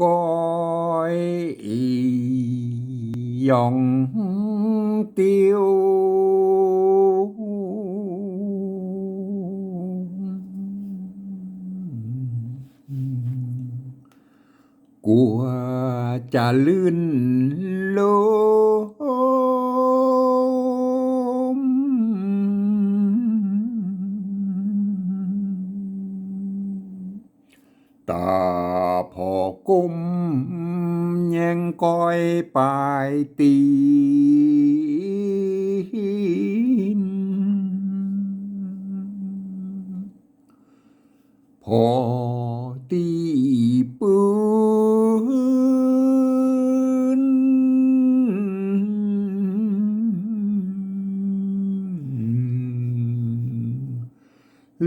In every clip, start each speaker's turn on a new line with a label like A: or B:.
A: coi dòng tiêu. Của trà lươn lốm ตาพอกุมยังก้อยปลายตีนพอตีปืน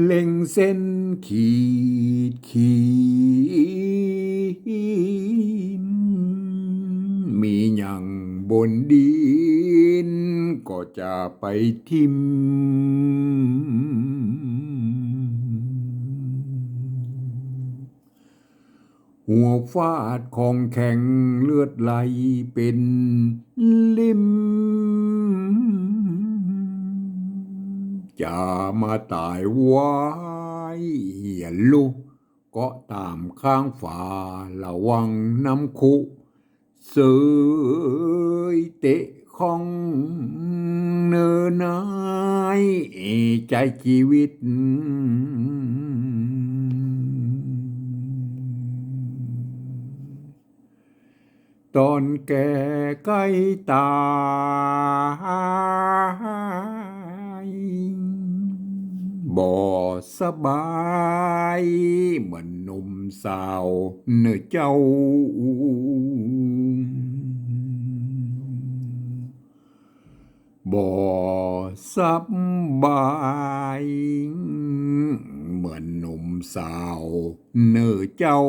A: เล็งเส้นขีดขี มีอย่างบนดิน ก็จะไปทิม หัวฟาดของแข็งเลือดไหลเป็นลิม จะมาตายไว้อย่าลุกก็ตามข้างฝาระวังน้ำคุ เสยเตะของเนินนายใจชีวิต ตอนแก่ใกล้ตายบ่สบายเหมือนหนุ่มสาวเนื้อเจ้า บ่สบบายเหมือนหนุ่มสาวเนื้อเจ้า